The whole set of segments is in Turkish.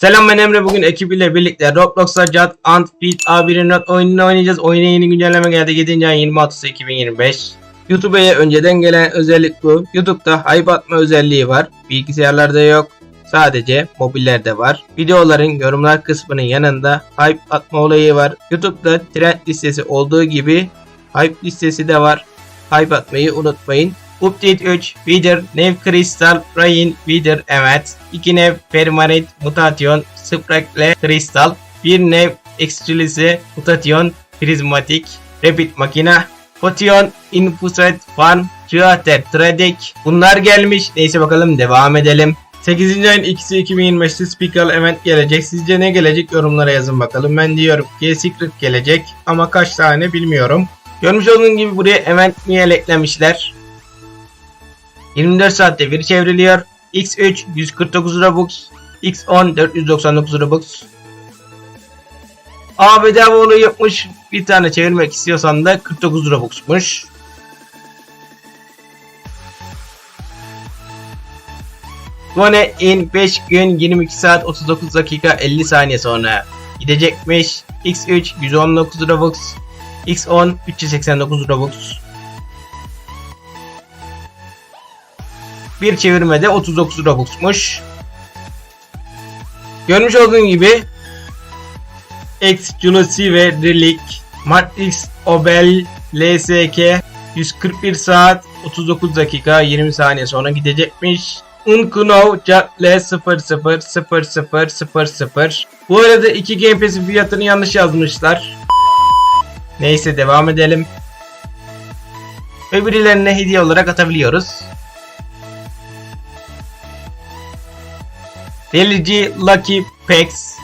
Selam ben Emre. Bugün ekibiyle birlikte Roblox'ta Jad Ant Beat A1'in not oyununu oynayacağız. Oyuna yeni güncelleme geldi. 7. ayın 26'sı 2025. YouTube'a önceden gelen özellik bu. YouTube'da hype atma özelliği var. Bilgisayarlarda yok. Sadece mobillerde var. Videoların yorumlar kısmının yanında hype atma olayı var. YouTube'da trend listesi olduğu gibi hype listesi de var. Hype atmayı unutmayın. Update 3 Wither Nev Crystal Rain Wither evet 2 Nev Permanent Mutation Sprackle Crystal 1 Nev Exclusive Mutation Prismatic Rapid Makina Potion Infused Farm Theater Tradik Bunlar gelmiş neyse bakalım devam edelim 8. ayın 2'si 2025'te Speakal Event gelecek. Sizce ne gelecek yorumlara yazın bakalım. Ben diyorum ki Secret gelecek ama kaç tane bilmiyorum. Görmüş olduğunuz gibi buraya event niye eklemişler. 24 saatte bir çevriliyor. X3 149 Robux. X10 499 Robux. A bedava olayı yapmış. Bir tane çevirmek istiyorsan da 49 Robux'muş. Gone in 5 gün 22 saat 39 dakika 50 saniye sonra gidecekmiş. X3 119 Robux. X10 389 Robux. Bir çevirmede 39 Robux'muş. Görmüş olduğun gibi X, Julisi ve Relic, Matrix, Obel, LSK 141 saat 39 dakika 20 saniye sonra gidecekmiş. Unkunov Jatle 000000 Bu arada iki Game Pass'in fiyatını yanlış yazmışlar. Neyse devam edelim. Ve birilerine hediye olarak atabiliyoruz. Delici Lucky Packs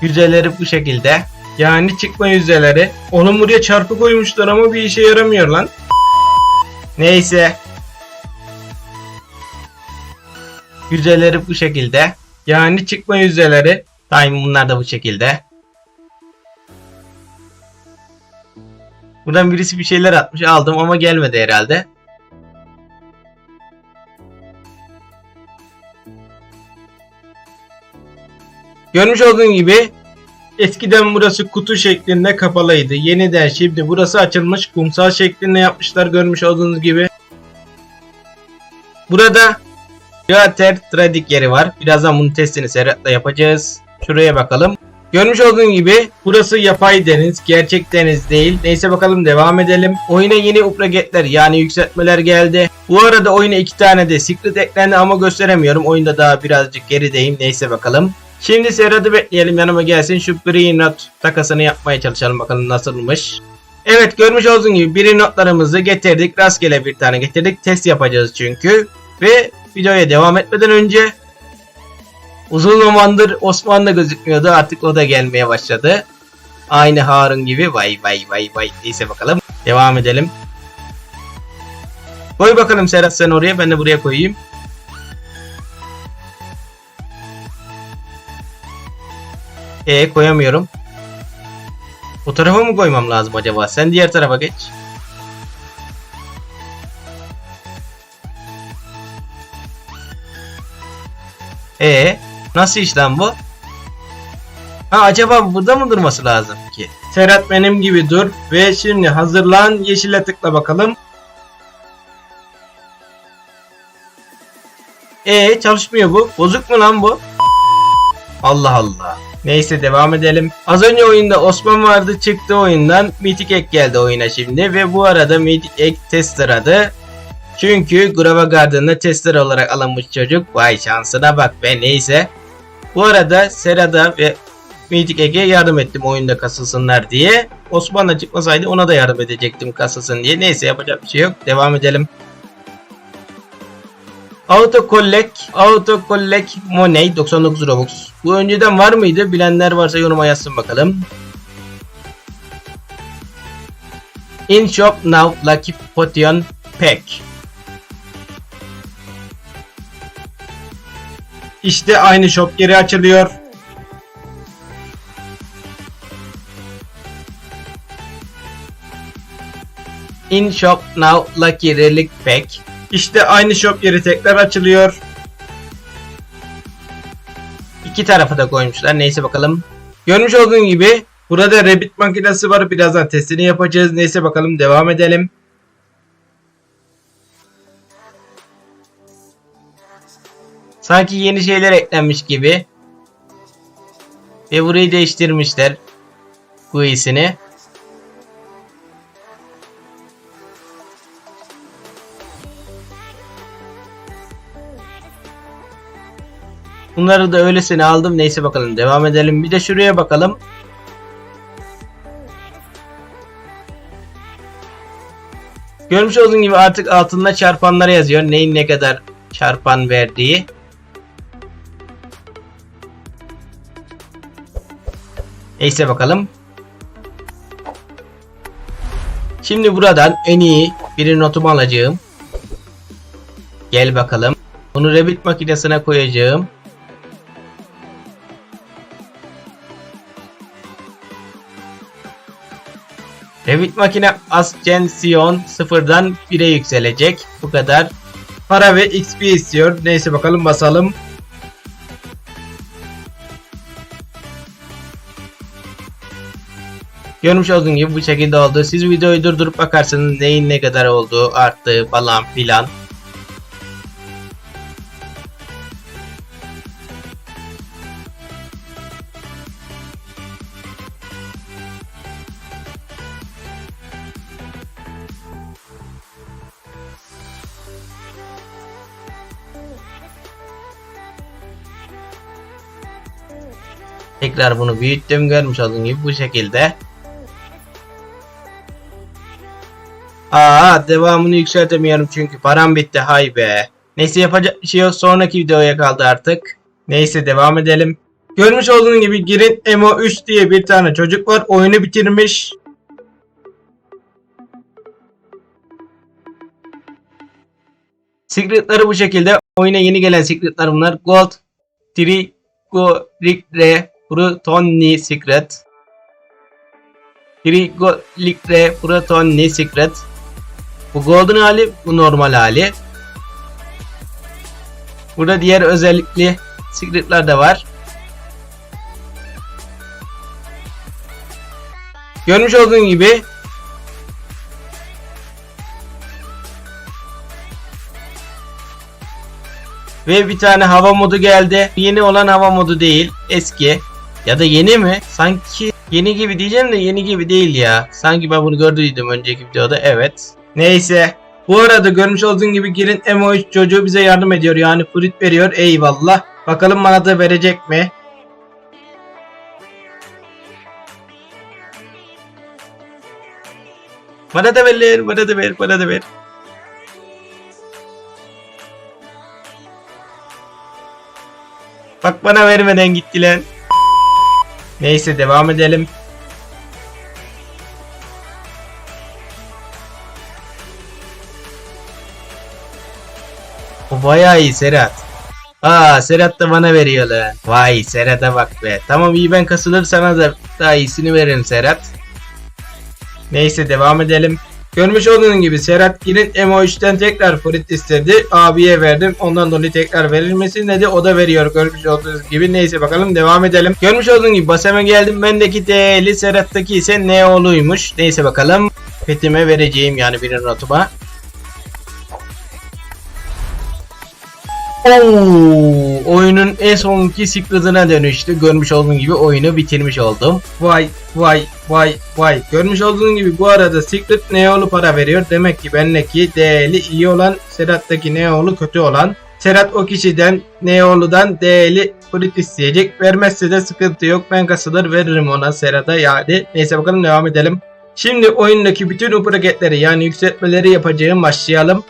Yüzeleri bu şekilde. Yani çıkma yüzeleri. Onun buraya çarpı koymuşlar ama bir işe yaramıyor lan. Neyse. Yüzeleri bu şekilde. Yani çıkma yüzeleri. Time bunlar da bu şekilde. Buradan birisi bir şeyler atmış aldım ama gelmedi herhalde. Görmüş olduğun gibi eskiden burası kutu şeklinde kapalıydı. Yeniden şimdi burası açılmış kumsal şeklinde yapmışlar görmüş olduğunuz gibi. Burada Theater Trading yeri var. Birazdan bunun testini Serhat'la yapacağız. Şuraya bakalım. Görmüş olduğun gibi burası yapay deniz, gerçek deniz değil. Neyse bakalım devam edelim. Oyuna yeni upgrade'ler yani yükseltmeler geldi. Bu arada oyuna iki tane de secret eklendi ama gösteremiyorum. Oyunda daha birazcık gerideyim. Neyse bakalım. Şimdi Serhat'ı bekleyelim yanıma gelsin. Şu Note takasını yapmaya çalışalım bakalım nasılmış. Evet görmüş olduğunuz gibi Green Note'larımızı getirdik. Rastgele bir tane getirdik. Test yapacağız çünkü. Ve videoya devam etmeden önce uzun zamandır Osman da gözükmüyordu. Artık o da gelmeye başladı. Aynı Harun gibi. Vay vay vay vay. Neyse bakalım. Devam edelim. Koy bakalım Serhat sen oraya. Ben de buraya koyayım. E koyamıyorum. O tarafa mı koymam lazım acaba? Sen diğer tarafa geç. E nasıl iş lan bu? Ha acaba burada mı durması lazım ki? Serhat benim gibi dur ve şimdi hazırlan yeşile tıkla bakalım. E çalışmıyor bu. Bozuk mu lan bu? Allah Allah. Neyse devam edelim. Az önce oyunda Osman vardı çıktı oyundan. Mythic Egg geldi oyuna şimdi ve bu arada Mythic Egg Tester adı. Çünkü Grava Garden'da tester olarak alınmış çocuk. Vay şansına bak be neyse. Bu arada Serada ve Mythic Egg'e yardım ettim oyunda kasılsınlar diye. Osman'la çıkmasaydı ona da yardım edecektim kasılsın diye. Neyse yapacak bir şey yok. Devam edelim. Auto Collect, Auto Collect Money 99 Robux. Bu önceden var mıydı? Bilenler varsa yoruma yazsın bakalım. In Shop Now Lucky Potion Pack. İşte aynı shop geri açılıyor. In Shop Now Lucky Relic Pack. İşte aynı shop geri tekrar açılıyor. İki tarafa da koymuşlar. Neyse bakalım. Görmüş olduğun gibi burada Rabbit makinesi var. Birazdan testini yapacağız. Neyse bakalım devam edelim. Sanki yeni şeyler eklenmiş gibi. Ve burayı değiştirmişler. GUI'sini. Bunları da öylesine aldım. Neyse bakalım devam edelim. Bir de şuraya bakalım. Görmüş olduğun gibi artık altında çarpanlara yazıyor. Neyin ne kadar çarpan verdiği. Neyse bakalım. Şimdi buradan en iyi bir notumu alacağım. Gel bakalım. Bunu Revit makinesine koyacağım. Revit makine Ascension sıfırdan 1'e yükselecek. Bu kadar. Para ve XP istiyor. Neyse bakalım basalım. Görmüş olduğun gibi bu şekilde oldu. Siz videoyu durdurup bakarsanız neyin ne kadar olduğu arttığı falan filan. Tekrar bunu büyüttüm görmüş olduğun gibi bu şekilde. Aa devamını yükseltemiyorum çünkü param bitti hay be. Neyse yapacak şey yok sonraki videoya kaldı artık. Neyse devam edelim. Görmüş olduğun gibi Girin Emo 3 diye bir tane çocuk var oyunu bitirmiş. Secretları bu şekilde. Oyuna yeni gelen secretlar bunlar. Gold, Trigo, Rigre, Brutoni Secret. Trigo, Ligre, Brutoni Secret. Bu golden hali, bu normal hali. Burada diğer özellikli secretler de var. Görmüş olduğun gibi Ve bir tane hava modu geldi. Yeni olan hava modu değil. Eski. Ya da yeni mi? Sanki yeni gibi diyeceğim de yeni gibi değil ya. Sanki ben bunu gördüydüm önceki videoda. Evet. Neyse. Bu arada görmüş olduğun gibi Girin Emo3 çocuğu bize yardım ediyor. Yani fruit veriyor. Eyvallah. Bakalım bana da verecek mi? Bana da ver, bana da ver, bana da ver. Bak bana vermeden gitti lan. Neyse devam edelim. Bu bayağı iyi Serhat. Aa Serhat da bana veriyor lan. Vay Serhat'a bak be. Tamam iyi ben kasılır sana da daha iyisini veririm Serhat. Neyse devam edelim. Görmüş olduğun gibi Serhat Gir'in Emo3'ten tekrar fruit istedi. Abiye verdim. Ondan dolayı tekrar verir misin dedi. O da veriyor görmüş olduğunuz gibi. Neyse bakalım devam edelim. Görmüş olduğun gibi baseme geldim. Bendeki değerli Serhat'taki ise ne oluymuş. Neyse bakalım. Petime vereceğim yani bir notuma. Oyunun en sonki secret'ına dönüştü. Görmüş olduğun gibi oyunu bitirmiş oldum. Vay vay vay vay. Görmüş olduğun gibi bu arada secret Neo'lu para veriyor. Demek ki bendeki değerli iyi olan Serhat'taki Neo'lu kötü olan. Serhat o kişiden Neo'ludan değerli fruit isteyecek. Vermezse de sıkıntı yok. Ben kasılır veririm ona Serhat'a yani. Neyse bakalım devam edelim. Şimdi oyundaki bütün bu paketleri yani yükseltmeleri yapacağım başlayalım.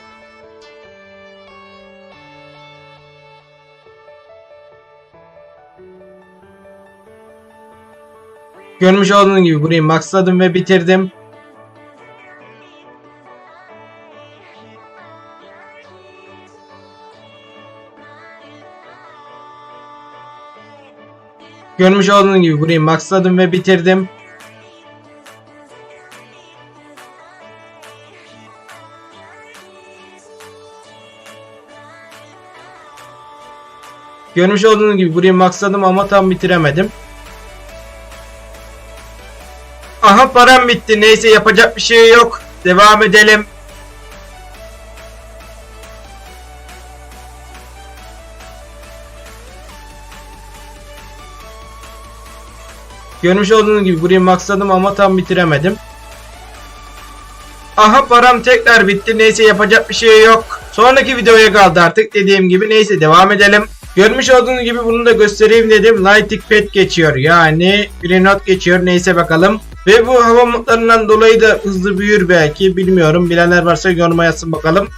Görmüş olduğunuz gibi burayı maxladım ve bitirdim. Görmüş olduğunuz gibi burayı maxladım ve bitirdim. Görmüş olduğunuz gibi burayı maxladım ama tam bitiremedim. Aha param bitti. Neyse yapacak bir şey yok. Devam edelim. Görmüş olduğunuz gibi burayı maksadım ama tam bitiremedim. Aha param tekrar bitti. Neyse yapacak bir şey yok. Sonraki videoya kaldı artık dediğim gibi. Neyse devam edelim. Görmüş olduğunuz gibi bunu da göstereyim dedim. Lighting pad geçiyor. Yani not geçiyor. Neyse bakalım. Ve bu hava modlarından dolayı da hızlı büyür belki. Bilmiyorum. Bilenler varsa yoruma yazsın bakalım.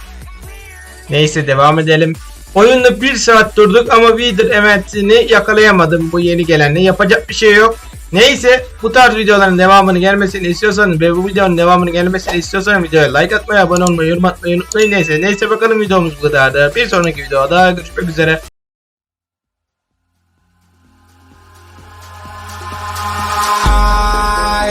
Neyse devam edelim. Oyunda bir saat durduk ama Wither eventini yakalayamadım bu yeni gelenle. Yapacak bir şey yok. Neyse bu tarz videoların devamını gelmesini istiyorsanız ve bu videonun devamını gelmesini istiyorsanız videoya like atmayı, abone olmayı, yorum atmayı unutmayın. Neyse neyse bakalım videomuz bu kadardı. Bir sonraki videoda görüşmek üzere.